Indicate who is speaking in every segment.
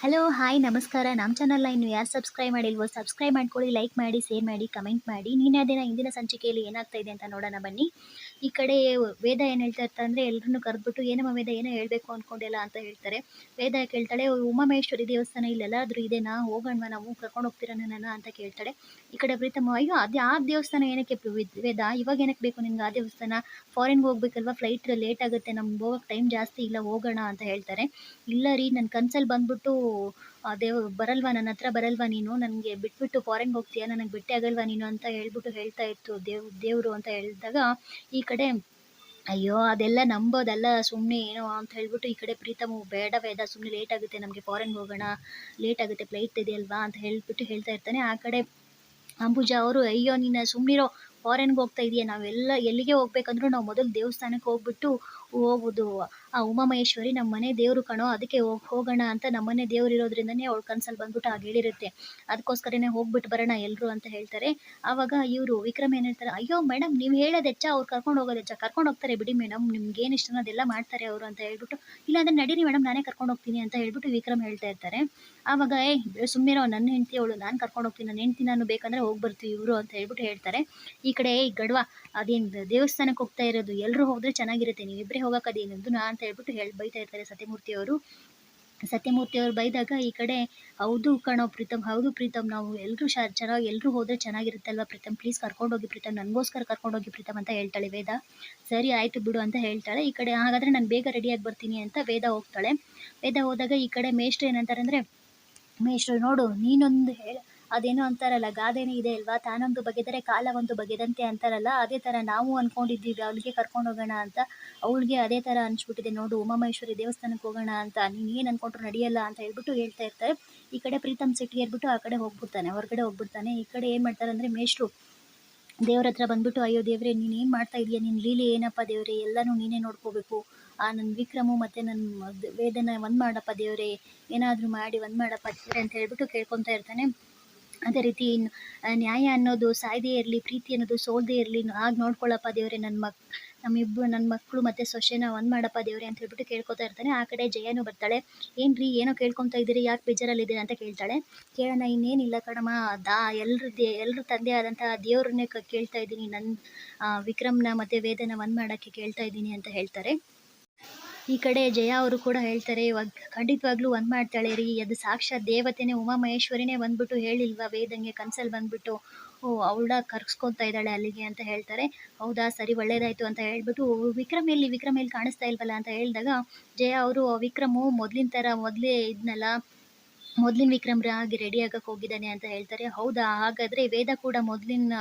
Speaker 1: Hello hi ನಮಸ್ಕಾರ. ನಮ್ಮ ಚಾನಲ್ನ ಇನ್ನು ಯಾರು ಸಬ್ಸ್ಕ್ರೈಬ್ ಮಾಡಿಲ್ವೋ ಸಬ್ಸ್ಕ್ರೈಬ್ ಮಾಡ್ಕೊಳ್ಳಿ ಲೈಕ್ ಮಾಡಿ ಶೇರ್ ಮಾಡಿ ಕಮೆಂಟ್ ಮಾಡಿ. ನೀನೇ ದಿನ ಇಂದಿನ ಸಂಚಿಕೆಯಲ್ಲಿ ಏನಾಗ್ತಾ ಇದೆ ಅಂತ ನೋಡೋಣ ಬನ್ನಿ. ಈ ಕಡೆ ವೇದ ಏನು ಹೇಳ್ತಾ ಇರ್ತಾರೆ ಅಂದರೆ ಎಲ್ಲರನ್ನೂ ಕರೆದ್ಬಿಟ್ಟು ಏನಮ್ಮ ವೇದ ಏನೋ ಹೇಳಬೇಕು ಅಂದ್ಕೊಂಡಿಲ್ಲ ಅಂತ ಹೇಳ್ತಾರೆ. ವೇದ ಕೇಳ್ತಾಳೆ ಉಮಾಮಹೇಶ್ವರಿ ದೇವಸ್ಥಾನ ಇಲ್ಲೆಲ್ಲಾದರೂ ಇದೆನಾ? ಹೋಗೋಣ ನಾವು? ಕರ್ಕೊಂಡು ಹೋಗ್ತೀರಾ ನನ್ನ ಅಂತ ಕೇಳ್ತಾಳೆ. ಈ ಕಡೆ ಪ್ರೀತಮ್ಮ, ಅಯ್ಯೋ, ಅದು ಆ ದೇವಸ್ಥಾನ ಏನಕ್ಕೆ ವೇದ ಇವಾಗ ಏನಕ್ಕೆ ಬೇಕು ನಿಮ್ಗೆ ಆ ದೇವಸ್ಥಾನ? ಫಾರಿನ್ಗೆ ಹೋಗ್ಬೇಕಲ್ವಾ? ಫ್ಲೈಟ್ ಲೇಟ್ ಆಗುತ್ತೆ. ನಮ್ಗೆ ಹೋಗೋಕೆ ಟೈಮ್ ಜಾಸ್ತಿ ಇಲ್ಲ, ಹೋಗೋಣ ಅಂತ ಹೇಳ್ತಾರೆ. ಇಲ್ಲ ರೀ ನನ್ನ ಕನ್ಸಲ್ಲಿ ಬಂದ್ಬಿಟ್ಟು ದೇವ್ ಬರಲ್ವಾ? ನನ್ನ ಹತ್ರ ಬರಲ್ವಾ ನೀನು? ನನಗೆ ಬಿಟ್ಬಿಟ್ಟು ಫಾರಿನ್ಗೆ ಹೋಗ್ತೀಯಾ? ನನಗೆ ಬಿಟ್ಟೆ ಆಗಲ್ವಾ ನೀನು ಅಂತ ಹೇಳ್ಬಿಟ್ಟು ಹೇಳ್ತಾ ಇತ್ತು ದೇವ್, ದೇವರು ಅಂತ ಹೇಳಿದಾಗ, ಈ ಕಡೆ ಅಯ್ಯೋ, ಅದೆಲ್ಲ ನಂಬೋದಲ್ಲ ಸುಮ್ಮನೆ ಏನೋ ಅಂತ ಹೇಳ್ಬಿಟ್ಟು ಈ ಕಡೆ ಪ್ರೀತಮು ಬೇಡ ಬೇಡ ಸುಮ್ಮನೆ ಲೇಟ್ ಆಗುತ್ತೆ, ನಮಗೆ ಫಾರಿನ್ಗೆ ಹೋಗೋಣ ಲೇಟ್ ಆಗುತ್ತೆ ಫ್ಲೈಟ್ ಇದೆಯಲ್ವಾ ಅಂತ ಹೇಳ್ಬಿಟ್ಟು ಹೇಳ್ತಾ ಇರ್ತಾನೆ. ಆ ಕಡೆ ಅಂಬುಜಾ ಅವರು, ಅಯ್ಯೋ, ನೀನು ಸುಮ್ಮನಿರೋ ಫಾರಿನ್ಗೆ ಹೋಗ್ತಾ ಇದೆಯಾ? ನಾವೆಲ್ಲ ಎಲ್ಲಿಗೆ ಹೋಗ್ಬೇಕಂದ್ರೂ ನಾವು ಮೊದಲು ದೇವಸ್ಥಾನಕ್ಕೆ ಹೋಗ್ಬಿಟ್ಟು ಹೋಗೋದು. ಆ ಉಮಾಮಹೇಶ್ವರಿ ನಮ್ಮ ಮನೆ ದೇವರು ಕಣೋ, ಅದಕ್ಕೆ ಹೋಗ್, ಹೋಗೋಣ ಅಂತ ನಮ್ಮ ಮನೆ ದೇವ್ರು ಇರೋದ್ರಿಂದನೇ ಅವ್ಳು ಕನ್ಸಲ್ ಬಂದ್ಬಿಟ್ಟು ಹಾಗೆ ಹೇಳಿರುತ್ತೆ. ಅದಕ್ಕೋಸ್ಕರನೇ ಹೋಗ್ಬಿಟ್ಟು ಬರೋಣ ಎಲ್ಲರೂ ಅಂತ ಹೇಳ್ತಾರೆ. ಆವಾಗ ಇವರು ವಿಕ್ರಮ್ ಏನು ಹೇಳ್ತಾರೆ, ಅಯ್ಯೋ ಮೇಡಮ್, ನೀವು ಹೇಳೋದೆಚ್ಚ ಅವ್ರು ಕರ್ಕೊಂಡು ಹೋಗೋದೆಚ್ಚ ಕರ್ಕೊಂಡು ಹೋಗ್ತಾರೆ ಬಿಡಿ ಮೇಡಮ್, ನಿಮ್ಗೆ ಏನು ಇಷ್ಟನೋ ಅದೆಲ್ಲ ಮಾಡ್ತಾರೆ ಅವರು ಅಂತ ಹೇಳ್ಬಿಟ್ಟು, ಇಲ್ಲಾಂದ್ರೆ ನಡೀರಿ ಮೇಡಮ್, ನಾನೇ ಕರ್ಕೊಂಡು ಹೋಗ್ತೀನಿ ಅಂತ ಹೇಳ್ಬಿಟ್ಟು ವಿಕ್ರಮ್ ಹೇಳ್ತಾ ಇರ್ತಾರೆ. ಆವಾಗ, ಏ ಸುಮ್ಮನೆ ನನ್ನ ಹೆಂಡತಿ ಅವಳು, ನಾನು ಕರ್ಕೊಂಡು ಹೋಗ್ತೀನಿ ನನ್ನ ಹೆಂಡತಿ ನಾನು ಬೇಕಂದ್ರೆ ಹೋಗಿ ಬರ್ತೀವಿ ಇವರು ಅಂತ ಹೇಳ್ಬಿಟ್ಟು ಹೇಳ್ತಾರೆ. ಈ ಕಡೆ ಗಡ್ವ, ಅದೇನು ದೇವಸ್ಥಾನಕ್ಕೆ ಹೋಗ್ತಾ ಇರೋದು? ಎಲ್ಲರೂ ಹೋದ್ರೆ ಚೆನ್ನಾಗಿರುತ್ತೆ ನೀವಿಬ್ಬರೇ ಹೋಗೋಕ್ಕದೇನದು ನಾ ಅಂತ ಹೇಳ್ಬಿಟ್ಟು ಹೇಳಿ, ಬೈತಾ ಇರ್ತಾರೆ ಸತ್ಯಮೂರ್ತಿ ಅವರು. ಸತ್ಯಮೂರ್ತಿ ಅವರು ಬೈದಾಗ ಈ ಕಡೆ, ಹೌದು ಕಣೋ ಪ್ರೀತಮ್, ಹೌದು ಪ್ರೀತಮ್, ನಾವು ಎಲ್ಲರೂ ಶಾ, ಚೆನ್ನಾಗಿ ಎಲ್ಲರೂ ಹೋದರೆ ಚೆನ್ನಾಗಿರುತ್ತಲ್ವಾ ಪ್ರೀತಮ್? ಪ್ಲೀಸ್ ಕರ್ಕೊಂಡೋಗಿ ಪ್ರೀತಮ್, ನನಗೋಸ್ಕರ ಕರ್ಕೊಂಡೋಗಿ ಪ್ರೀತಮ್ ಅಂತ ಹೇಳ್ತಾಳೆ ವೇದ. ಸರಿ, ಆಯಿತು ಬಿಡು ಅಂತ ಹೇಳ್ತಾಳೆ. ಈ ಕಡೆ, ಹಾಗಾದರೆ ನಾನು ಬೇಗ ರೆಡಿಯಾಗಿ ಬರ್ತೀನಿ ಅಂತ ವೇದ ಹೋಗ್ತಾಳೆ. ವೇದ ಹೋದಾಗ ಈ ಕಡೆ ಮೇಷ್ಟ್ರು ಏನಂತಾರೆ ಅಂದರೆ ಮೇಷ್ಟ್ರು ನೋಡು, ನೀನೊಂದು ಹೇಳ ಅದೇನೋ ಅಂತಾರಲ್ಲ, ಗಾದೆನೇ ಇದೆ ಅಲ್ವಾ? ತಾನೊಂದು ಬಗೆದರೆ ಕಾಲ ಒಂದು ಬಗೆದಂತೆ ಅಂತಾರಲ್ಲ, ಅದೇ ಥರ ನಾವು ಅಂದ್ಕೊಂಡಿದ್ದೀವಿ ಅವಳಿಗೆ ಕರ್ಕೊಂಡು ಹೋಗೋಣ ಅಂತ. ಅವಳಿಗೆ ಅದೇ ಥರ ಅನಿಸ್ಬಿಟ್ಟಿದೆ, ನೋಡು, ಉಮಾಮಹೇಶ್ವರಿ ದೇವಸ್ಥಾನಕ್ಕೆ ಹೋಗೋಣ ಅಂತ. ನೀನು ಏನು ಅಂದ್ಕೊಂಡ್ರು ನಡೆಯಲ್ಲ ಅಂತ ಹೇಳ್ಬಿಟ್ಟು ಹೇಳ್ತಾ ಇರ್ತಾರೆ. ಈ ಕಡೆ ಪ್ರೀತಮ್ ಸಿಟ್ಟಿಗೆ ಏರ್ಬಿಟ್ಟು ಆ ಕಡೆ ಹೋಗ್ಬಿಡ್ತಾನೆ, ಹೊರಗಡೆ ಹೋಗ್ಬಿಡ್ತಾನೆ. ಈ ಕಡೆ ಏನು ಮಾಡ್ತಾರೆ ಅಂದರೆ ಮೇಷ್ಟ್ರು, ದೇವ್ರ ಹತ್ರ ಬಂದ್ಬಿಟ್ಟು, ಅಯ್ಯೋ ದೇವ್ರೆ, ನೀನು ಏನು ಮಾಡ್ತಾ ಇದೀಯ? ನಿನ್ನ ಲೀಲೆ ಏನಪ್ಪ ದೇವ್ರೆ? ಎಲ್ಲನೂ ನೀನೇ ನೋಡ್ಕೋಬೇಕು. ಆ ನನ್ನ ವಿಕ್ರಮು ಮತ್ತು ನನ್ನ ವೇದನ ಒಂದು ಮಾಡಪ್ಪ ದೇವ್ರೆ? ಏನಾದರೂ ಮಾಡಿ ಒಂದು ಮಾಡಪ್ಪ ದೇವ್ರೆ? ಅಂತ ಹೇಳ್ಬಿಟ್ಟು ಕೇಳ್ಕೊತಾ ಇರ್ತಾನೆ. ಅದೇ ರೀತಿ ನ್ಯಾಯ ಅನ್ನೋದು ಸಾಯದೇ ಇರಲಿ, ಪ್ರೀತಿ ಅನ್ನೋದು ಸೋಲ್ದೇ ಇರಲಿ ಆಗ ನೋಡ್ಕೊಳ್ಳಪ್ಪ ದೇವರೇ ನನ್ನ ಮಕ್ ನಮ್ಮಿಬ್ಬರು ನನ್ನ ಮಕ್ಕಳು ಮತ್ತು ಸೊಸೆನ ಒಂದು ಮಾಡಪ್ಪ ದೇವ್ರೆ ಅಂತ ಹೇಳ್ಬಿಟ್ಟು ಕೇಳ್ಕೊತಾ ಇರ್ತಾನೆ. ಆ ಕಡೆ ಜಯನೂ ಬರ್ತಾಳೆ. ಏನ್ರಿ, ಏನೋ ಕೇಳ್ಕೊತಾ ಇದ್ದೀರಿ, ಯಾಕೆ ಬೇಜಾರಲ್ಲಿದ್ದೀರಿ ಅಂತ ಕೇಳ್ತಾಳೆ. ಕೇಳೋಣ, ಇನ್ನೇನಿಲ್ಲ ಕಣಮ್ಮ, ದಾ ಎಲ್ಲರೂ ದೇ ಎಲ್ಲರೂ ತಂದೆ ಆದಂಥ ದೇವ್ರನ್ನೇ ಕೇಳ್ತಾ ಇದ್ದೀನಿ. ನನ್ನ ವಿಕ್ರಮ್ನ ಮತ್ತು ವೇದನ ಒಂದು ಮಾಡೋಕ್ಕೆ ಕೇಳ್ತಾ ಇದ್ದೀನಿ ಅಂತ ಹೇಳ್ತಾರೆ. ಈ ಕಡೆ ಜಯ ಅವರು ಕೂಡ ಹೇಳ್ತಾರೆ, ಇವಾಗ ಖಂಡಿತವಾಗ್ಲೂ ಒಂದು ಮಾಡ್ತಾಳೆ ರೀ, ಅದು ಸಾಕ್ಷಾತ್ ದೇವತೆನೇ, ಉಮಾಮಹೇಶ್ವರಿನೇ ಬಂದ್ಬಿಟ್ಟು ಹೇಳಿಲ್ವಾ, ವೇದಂಗೆ ಕನ್ಸಲ್ ಬಂದ್ಬಿಟ್ಟು, ಓ ಅವಳ ಕರ್ಸ್ಕೊತಾ ಇದ್ದಾಳೆ ಅಲ್ಲಿಗೆ, ಅಂತ ಹೇಳ್ತಾರೆ. ಹೌದಾ, ಸರಿ, ಒಳ್ಳೇದಾಯ್ತು, ಅಂತ ಹೇಳ್ಬಿಟ್ಟು ವಿಕ್ರಮ ಇಲ್ಲಿ ವಿಕ್ರಮ ಎಲ್ಲಿ ಕಾಣಿಸ್ತಾ ಇಲ್ವಲ್ಲ ಅಂತ ಹೇಳಿದಾಗ, ಜಯ ಅವರು ವಿಕ್ರಮು ಮೊದಲಿನ ಥರ ಮೊದಲೇ ಇದ್ನಲ್ಲ ಮೊದಲಿನ ವಿಕ್ರಮ್ರಾಗಿ ರೆಡಿ ಆಗಕ್ಕೆ ಹೋಗಿದ್ದಾನೆ ಅಂತ ಹೇಳ್ತಾರೆ. ಹೌದಾ? ಹಾಗಾದರೆ ವೇದ ಕೂಡ ಮೊದಲಿನ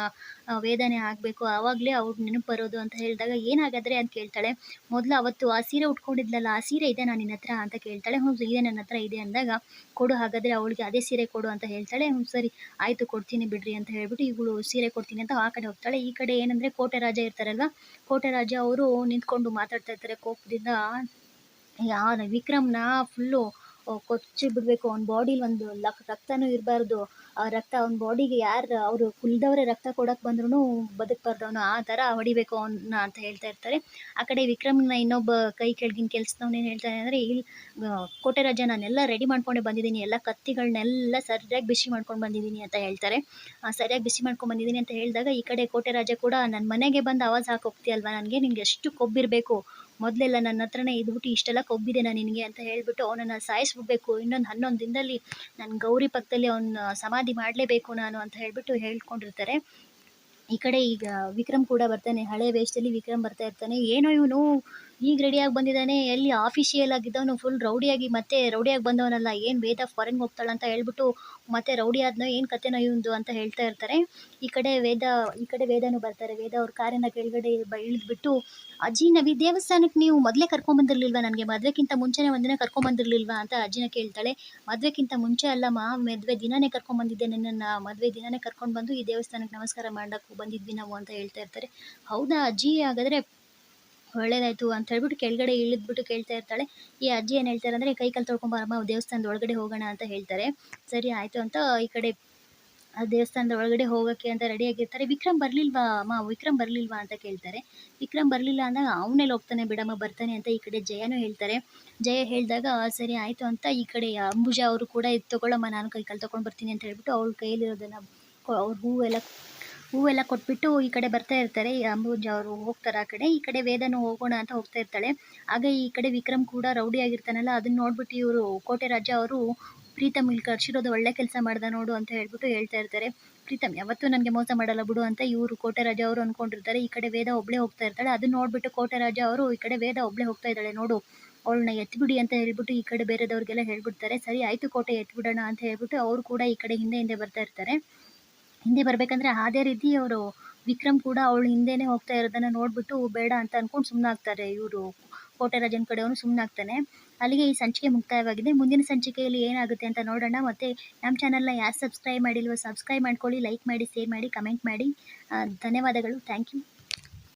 Speaker 1: ವೇದನೆ ಆಗಬೇಕು. ಆವಾಗಲೇ ಅವ್ರು ನೆನಪು ಬರೋದು ಅಂತ ಹೇಳಿದಾಗ ಏನಾಗಾದ್ರೆ ಅಂತ ಕೇಳ್ತಾಳೆ. ಮೊದಲು ಅವತ್ತು ಆ ಸೀರೆ ಉಟ್ಕೊಂಡಿದ್ಲಲ್ಲ, ಆ ಸೀರೆ ಇದೆ ನಾನು ನಿನ್ನ ಹತ್ರ ಅಂತ ಕೇಳ್ತಾಳೆ. ಹ್ಞೂ ಇದೆ ನನ್ನ ಹತ್ರ ಇದೆ ಅಂದಾಗ, ಕೊಡು ಹಾಗಾದರೆ ಅವಳಿಗೆ ಅದೇ ಸೀರೆ ಕೊಡು ಅಂತ ಹೇಳ್ತಾಳೆ. ಹ್ಞೂ ಸರಿ, ಆಯಿತು, ಕೊಡ್ತೀನಿ ಬಿಡ್ರಿ ಅಂತ ಹೇಳ್ಬಿಟ್ಟು ಇವಳು ಸೀರೆ ಕೊಡ್ತೀನಿ ಅಂತ ಆ ಕಡೆ ಹೋಗ್ತಾಳೆ. ಈ ಕಡೆ ಏನಂದರೆ ಕೋಟೆ ರಾಜ ಇರ್ತಾರಲ್ವ, ಕೋಟೆ ರಾಜ ಅವರು ನಿಂತ್ಕೊಂಡು ಮಾತಾಡ್ತಾ ಇರ್ತಾರೆ ಕೋಪದಿಂದ. ಯಾ, ವಿಕ್ರಮ್ನ ಫುಲ್ಲು ಕೊಚ್ಚಿ ಬಿಡಬೇಕು. ಅವ್ನ ಬಾಡಿಲಿ ಒಂದು ಲಕ್, ರಕ್ತನೂ ಇರಬಾರ್ದು. ಆ ರಕ್ತ ಅವ್ನ ಬಾಡಿಗೆ ಯಾರು, ಅವರು ಕುಲ್ದವರೇ ರಕ್ತ ಕೊಡಕ್ಕೆ ಬಂದ್ರೂ ಬದುಕಬಾರ್ದು ಅವನು ಆ ಥರ ಹೊಡಿಬೇಕು ಅವನ್ನ ಅಂತ ಹೇಳ್ತಾ ಇರ್ತಾರೆ. ಆ ಕಡೆ ವಿಕ್ರಮ್ನ ಇನ್ನೊಬ್ಬ ಕೈ ಕೆಳಗಿನ ಕೆಲಸದವನೇನು ಏನು ಹೇಳ್ತಾನೆ ಅಂದರೆ ಇಲ್ಲಿ ಕೋಟೆ ರಾಜ ನಾನೆಲ್ಲ ರೆಡಿ ಮಾಡ್ಕೊಂಡೆ ಬಂದಿದ್ದೀನಿ. ಎಲ್ಲ ಕತ್ತಿಗಳನ್ನೆಲ್ಲ ಸರಿಯಾಗಿ ಬಿಸಿ ಮಾಡ್ಕೊಂಡು ಬಂದಿದ್ದೀನಿ ಅಂತ ಹೇಳ್ತಾರೆ. ಸರಿಯಾಗಿ ಬಿಸಿ ಮಾಡ್ಕೊಂಡು ಬಂದಿದ್ದೀನಿ ಅಂತ ಹೇಳಿದಾಗ ಈ ಕಡೆ ಕೋಟೆ ರಾಜ ಕೂಡ ನನ್ನ ಮನೆಗೆ ಬಂದು ಆವಾಜ್ ಹಾಕಿ ಹೋಗ್ತೀಯಲ್ವಾ? ನನಗೆ ನಿಂಗೆ ಎಷ್ಟು ಕೊಬ್ಬಿರಬೇಕು. ಮೊದಲೆಲ್ಲ ನನ್ನ ಹತ್ರನೇ ಇದ್ಬಿಟ್ಟು ಇಷ್ಟೆಲ್ಲ ಕೊಬ್ಬಿದೆ ನಾನು ನಿನಗೆ ಅಂತ ಹೇಳಿಬಿಟ್ಟು ಅವನನ್ನು ಸಾಯಿಸ್ಬಿಡ್ಬೇಕು. ಇನ್ನೊಂದು ಹನ್ನೊಂದು ದಿನದಲ್ಲಿ ನನ್ನ ಗೌರಿ ಪಕ್ಕದಲ್ಲಿ ಅವನ ಸಮಾಧಿ ಮಾಡಲೇಬೇಕು ನಾನು ಅಂತ ಹೇಳಿಬಿಟ್ಟು ಹೇಳ್ಕೊಂಡಿರ್ತಾರೆ. ಈ ಕಡೆ ಈಗ ವಿಕ್ರಮ್ ಕೂಡ ಬರ್ತಾನೆ, ಹಳೆ ವೇಷದಲ್ಲಿ ವಿಕ್ರಮ್ ಬರ್ತಾ ಇರ್ತಾನೆ. ಏನೋ ಇವನು ಈಗ ರೆಡಿಯಾಗಿ ಬಂದಿದ್ದಾನೆ. ಎಲ್ಲಿ ಆಫಿಷಿಯಲ್ ಆಗಿದ್ದವನು ಫುಲ್ ರೌಡಿಯಾಗಿ ಮತ್ತೆ ರೌಡಿಯಾಗಿ ಬಂದವನಲ್ಲ. ಏನು ವೇದ ಫಾರಿನ್ಗೆ ಹೋಗ್ತಾಳೆ ಅಂತ ಹೇಳ್ಬಿಟ್ಟು ಮತ್ತೆ ರೌಡಿ ಆದ್ನೋ ಏನು ಕತೆನೋ ಇವಂದು ಅಂತ ಹೇಳ್ತಾ ಇರ್ತಾರೆ. ಈ ಕಡೆ ವೇದ, ಈ ಕಡೆ ವೇದನು ಬರ್ತಾರೆ. ವೇದ ಅವ್ರ ಕಾರಿನ ಕೆಳಗಡೆ ಇಳಿದ್ಬಿಟ್ಟು ಅಜ್ಜಿ ನವಿ ದೇವಸ್ಥಾನಕ್ಕೆ ನೀವು ಮೊದಲೇ ಕರ್ಕೊಂಬಂದಿರ್ಲಿಲ್ವಾ ನನಗೆ ಮದುವೆಗಿಂತ ಮುಂಚೆನೇ ಒಂದಿನ ಕರ್ಕೊಂಬಂದಿರ್ಲಿಲ್ವಾ ಅಂತ ಅಜ್ಜಿನ ಕೇಳ್ತಾಳೆ. ಮದುವೆಗಿಂತ ಮುಂಚೆ ಅಲ್ಲಮ್ಮ ಮದುವೆ ದಿನನೇ ಕರ್ಕೊಂಬಂದಿದ್ದೆ ನಿನ್ನನ್ನು. ಮದುವೆ ದಿನನೇ ಕರ್ಕೊಂಡು ಬಂದು ಈ ದೇವಸ್ಥಾನಕ್ಕೆ ನಮಸ್ಕಾರ ಮಾಡೋಕ್ಕೂ ಬಂದಿದ್ವಿ ನಾವು, ಅಂತ ಹೇಳ್ತಾ ಇರ್ತಾರೆ. ಹೌದಾ ಅಜ್ಜಿ? ಹಾಗಾದರೆ ಒಳ್ಳೇದಾಯ್ತು ಅಂತ ಹೇಳ್ಬಿಟ್ಟು ಕೆಳಗಡೆ ಇಳಿದ್ಬಿಟ್ಟು ಕೇಳ್ತಾ ಇರ್ತಾಳೆ. ಈ ಅಜ್ಜಿ ಏನು ಹೇಳ್ತಾರೆ ಅಂದರೆ, ಕೈ ಕಾಲು ತೊಳ್ಕೊಂಬಾರಮ್ಮ ದೇವಸ್ಥಾನದ ಒಳಗಡೆ ಹೋಗೋಣ ಅಂತ ಹೇಳ್ತಾರೆ. ಸರಿ, ಆಯಿತು ಅಂತ ಈ ಕಡೆ ಆ ದೇವಸ್ಥಾನದ ಒಳಗಡೆ ಹೋಗೋಕ್ಕೆ ಅಂತ ರೆಡಿಯಾಗಿರ್ತಾರೆ ವಿಕ್ರಮ್ ಬರಲಿಲ್ವಾ ಅಮ್ಮ? ವಿಕ್ರಮ್ ಬರಲಿಲ್ವಾ ಅಂತ ಕೇಳ್ತಾರೆ. ವಿಕ್ರಮ್ ಬರಲಿಲ್ಲ ಅಂದಾಗ ಅವನೇ ಹೋಗ್ತಾನೆ, ಬಿಡಮ್ಮ, ಬರ್ತಾನೆ ಅಂತ ಈ ಕಡೆ ಜಯನೂ ಹೇಳ್ತಾರೆ. ಜಯ ಹೇಳಿದಾಗ, ಸರಿ, ಆಯಿತು ಅಂತ ಈ ಕಡೆ ಅಂಬುಜಾ ಅವರು ಕೂಡ ಇದು ತಗೊಳ್ಳಮ್ಮ ನಾನು ಕೈ ಕಾಲು ತೊಗೊಂಡು ಬರ್ತೀನಿ ಅಂತ ಹೇಳ್ಬಿಟ್ಟು ಅವ್ಳ ಕೈಯಲ್ಲಿರೋದನ್ನು, ಅವ್ರ ಹೂವೆಲ್ಲ ಹೂವೆಲ್ಲ ಕೊಟ್ಬಿಟ್ಟು ಈ ಕಡೆ ಬರ್ತಾ ಇರ್ತಾರೆ. ಅಂಬುಜ ಅವರು ಹೋಗ್ತಾರೆ ಆ ಕಡೆ. ಈ ಕಡೆ ವೇದನು ಹೋಗೋಣ ಅಂತ ಹೋಗ್ತಾ ಇರ್ತಾಳೆ. ಆಗ ಈ ಕಡೆ ವಿಕ್ರಮ್ ಕೂಡ ರೌಡಿ ಆಗಿರ್ತಾನಲ್ಲ, ಅದನ್ನ ನೋಡ್ಬಿಟ್ಟು ಇವರು ಕೋಟೆ ರಾಜ ಅವರು ಪ್ರೀತಮ್ ಇಲ್ಲಿ ಕರ್ಸಿರೋದು ಒಳ್ಳೆ ಕೆಲಸ ಮಾಡ್ದ ನೋಡು ಅಂತ ಹೇಳ್ಬಿಟ್ಟು ಹೇಳ್ತಾ ಇರ್ತಾರೆ. ಪ್ರೀತಮ್, ಯಾವತ್ತೂ ನನಗೆ ಮೋಸ ಮಾಡಲ್ಲ ಬಿಡು ಅಂತ ಇವರು ಕೋಟೆ ರಾಜ ಅವರು ಅನ್ಕೊಂಡಿರ್ತಾರೆ. ಈ ಕಡೆ ವೇದ ಒಬ್ಳೆ ಹೋಗ್ತಾ ಇರ್ತಾಳೆ. ಅದನ್ನ ನೋಡ್ಬಿಟ್ಟು ಕೋಟೆ ರಾಜ ಅವರು ಈ ಕಡೆ ವೇದ ಒಬ್ಳೆ ಹೋಗ್ತಾ ಇದ್ದಾಳೆ ನೋಡು. ಅವಳನ್ನ ಎತ್ಬಿಡಿ ಅಂತ ಹೇಳ್ಬಿಟ್ಟು ಈ ಕಡೆ ಬೇರೆದವ್ರಿಗೆಲ್ಲ ಹೇಳ್ಬಿಡ್ತಾರೆ. ಸರಿ, ಆಯ್ತು ಕೋಟೆ ಎತ್ಬಿಡೋಣ ಅಂತ ಹೇಳ್ಬಿಟ್ಟು ಅವರು ಕೂಡ ಈ ಕಡೆ ಹಿಂದೆ ಹಿಂದೆ ಬರ್ತಾ ಇರ್ತಾರೆ. ಹಿಂದೆ ಬರಬೇಕಂದ್ರೆ ಅದೇ ರೀತಿ ಅವರು ವಿಕ್ರಮ್ ಕೂಡ ಅವಳು ಹಿಂದೆನೇ ಹೋಗ್ತಾ ಇರೋದನ್ನ ನೋಡ್ಬಿಟ್ಟು, ಬೇಡ ಅಂತ ಅನ್ಕೊಂಡು ಸುಮ್ಮನಾಗ್ತಾರೆ ಇವರು. ಕೋಟೆರಾಜನ್ ಕಡೆಯವನು ಸುಮ್ಮನಾಗ್ತಾನೆ ಅಲ್ಲಿಗೆ ಈ ಸಂಚಿಕೆ ಮುಕ್ತಾಯವಾಗಿದೆ. ಮುಂದಿನ ಸಂಚಿಕೆಯಲ್ಲಿ ಏನಾಗುತ್ತೆ ಅಂತ ನೋಡೋಣ. ಮತ್ತೆ ನಮ್ಮ ಚಾನಲ್ನ ಯಾರು ಸಬ್ಸ್ಕ್ರೈಬ್ ಮಾಡಿಲ್ವೋ, ಸಬ್ಸ್ಕ್ರೈಬ್ ಮಾಡ್ಕೊಳ್ಳಿ, ಲೈಕ್ ಮಾಡಿ, ಶೇರ್ ಮಾಡಿ, ಕಮೆಂಟ್ ಮಾಡಿ. ಧನ್ಯವಾದಗಳು. Thank you.